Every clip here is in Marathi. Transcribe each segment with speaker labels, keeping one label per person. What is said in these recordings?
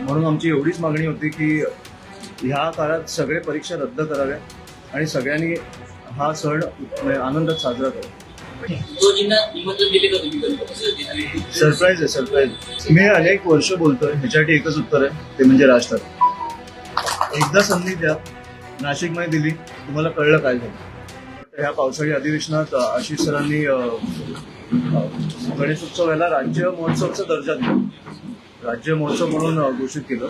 Speaker 1: म्हणून आमची एवढीच मागणी होती की ह्या काळात सगळे परीक्षा रद्द कराव्या आणि सगळ्यांनी हा सण म्हणजे आनंदात साजरा करावा. सरप्राईज आहे सरप्राईज. मी अनेक वर्ष बोलतोय ह्याच्यासाठी एकच उत्तर आहे ते म्हणजे राज ठाकरे एकदा संधी द्या नाशिकमध्ये दिली तुम्हाला कळलं काय झालं. ह्या पावसाळी अधिवेशनात आशिष सरांनी गणेशोत्सवाला राज्य महोत्सवाचा दर्जा दिला. राज्य महोत्सव म्हणून घोषित केलं.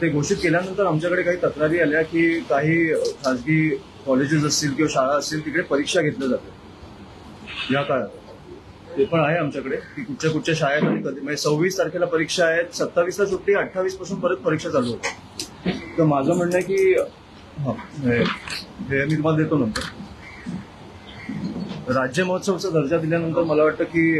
Speaker 1: ते घोषित केल्यानंतर आमच्याकडे काही तक्रारी आल्या की काही खाजगी कॉलेजेस असतील किंवा शाळा असतील तिकडे परीक्षा घेतल्या जाते या काळात. ते पण आहे आमच्याकडे की कुठच्या कुठच्या शाळेत आणि कधी म्हणजे सव्वीस तारखेला परीक्षा आहेत सत्तावीसला सुट्टी अठ्ठावीसपासून परत परीक्षा चालू होते. तर माझं म्हणणं आहे की हा हे मी तुम्हाला देतो नंतर. राज्य महोत्सवाचा दर्जा दिल्यानंतर मला वाटतं की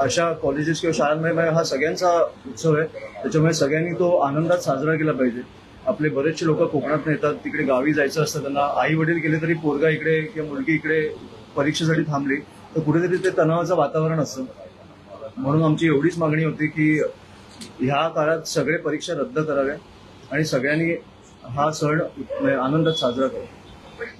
Speaker 1: अशा कॉलेजेस किंवा शाळांमध्ये म्हणजे हा सगळ्यांचा उत्सव आहे. त्याच्यामुळे सगळ्यांनी तो आनंदात साजरा केला पाहिजे. आपले बरेचसे लोक कोकणात येतात तिकडे गावी जायचं असतं त्यांना आई वडील गेले तरी पोरगा इकडे किंवा मुलगी इकडे परीक्षेसाठी थांबली तर कुठेतरी ते तणावाचं वातावरण असतं. म्हणून आमची एवढीच मागणी होती की ह्या काळात सगळे परीक्षा रद्द कराव्या आणि सगळ्यांनी हा सण म्हणजे आनंदात साजरा करावा.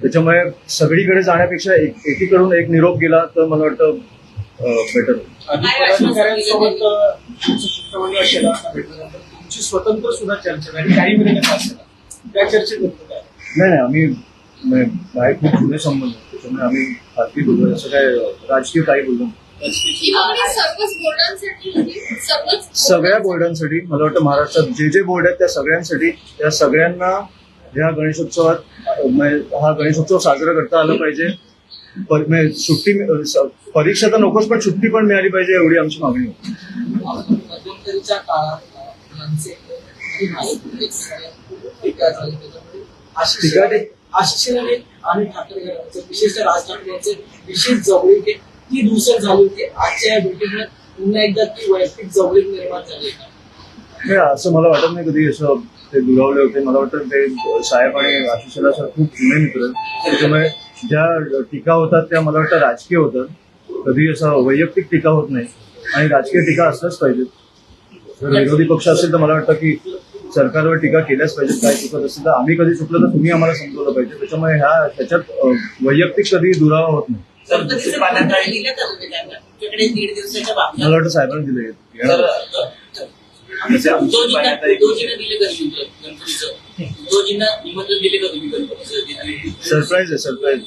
Speaker 1: त्याच्यामुळे सगळीकडे जाण्यापेक्षा एक- एकीकडून एक निरोप गेला तर मला वाटतं बेटर
Speaker 2: अधिकाऱ्यांसोबत तुमचं शिष्टमंडळ केलं भेटल्यानंतर तुमची स्वतंत्र सुद्धा चर्चा झाली काही मिनिट असेल त्या चर्चेत होतं काय
Speaker 1: नाही नाही आम्ही म्हणजे आहे खूप जुने संबंध आहेत. त्याच्यामुळे आम्ही खात्री बोलतो असं काय राजकीय काही नाही.
Speaker 3: ही सर्वच बोर्डांसाठी सर्वच
Speaker 1: सगळ्या बोर्डांसाठी. मला वाटतं महाराष्ट्रात जे जे बोर्ड आहेत त्या सगळ्यांसाठी त्या सगळ्यांना ह्या गणेशोत्सवात हा गणेशोत्सव साजरा करता आलं पाहिजे. सुट्टी परीक्षा तर नकोच पण सुट्टी पण मिळाली पाहिजे एवढी आमची मागणी होती.
Speaker 4: आशिष आणि ठाकरे विशेषतः राज ठाकरे यांचे विशेष जवळीक ती दुसर झाली होती. आजच्या या भेटीमुळे पुन्हा एकदा ती वैयक्तिक जवळीक निर्माण झाली
Speaker 1: असं मला वाटत नाही कधी असं ते दुरावले होते. मला वाटतं ते साहेब आणि आशिषला सर खूप जुने मित्र. त्याच्यामुळे ज्या टीका होतात त्या मला वाटतं राजकीय होतात. कधी असं वैयक्तिक टीका होत नाही. आणि राजकीय टीका असल्याच पाहिजेत. जर विरोधी पक्ष असेल तर मला वाटतं की सरकारवर टीका केल्याच पाहिजेत. काय चुकत असेल तर आम्ही कधी चुकलं तर तुम्ही आम्हाला समजवलं पाहिजे. त्याच्यामुळे ह्या त्याच्यात वैयक्तिक कधी दुरावा होत नाही. मला वाटतं साहेबांनी दिले सरप्राईज आहे सरप्राईज.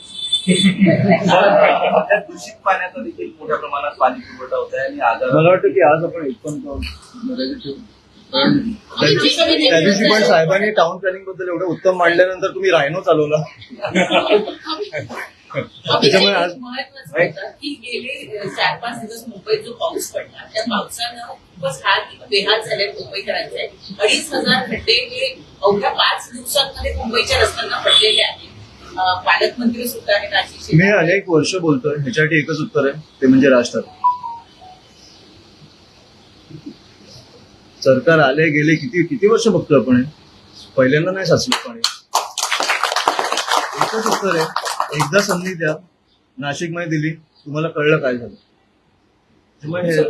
Speaker 5: दूषित पाण्याचा देखील मोठ्या प्रमाणात पाणी पुरवठा होत आहे आणि आजार
Speaker 1: मला वाटतं की आज आपण इथपर्यंत ठेवू. कारण त्या दिवशी त्या दिवशी पण साहेबांनी टाउन प्लॅनिंगबद्दल एवढं उत्तम मांडल्यानंतर तुम्ही रायनो चालवला. त्याच्यामुळे आज
Speaker 6: महत्वाचं होतं की गेले चार पाच दिवस मुंबईत जो पाऊस पडला त्या पावसानं खूपच हाल बेहाल झाले मुंबईकरांचे अडीच हजार खड्डे हे अवघ्या पाच दिवसांमध्ये मुंबईच्या रस्त्यांना पडलेले आहेत पालकमंत्री सुद्धा आहेत आशिष
Speaker 1: मी. अनेक वर्ष बोलतोय ह्याच्यासाठी एकच उत्तर आहे ते म्हणजे राज ठाकरे सरकार आले गेले किती किती वर्ष बघतोय आपण? पहिल्यांदा नाही साचलं पाणी एकच उत्तर आहे एकदा संधी द्या. नाशिकमध्ये दिली. तुम्हाला कळलं काय झालं. त्यामुळे हे-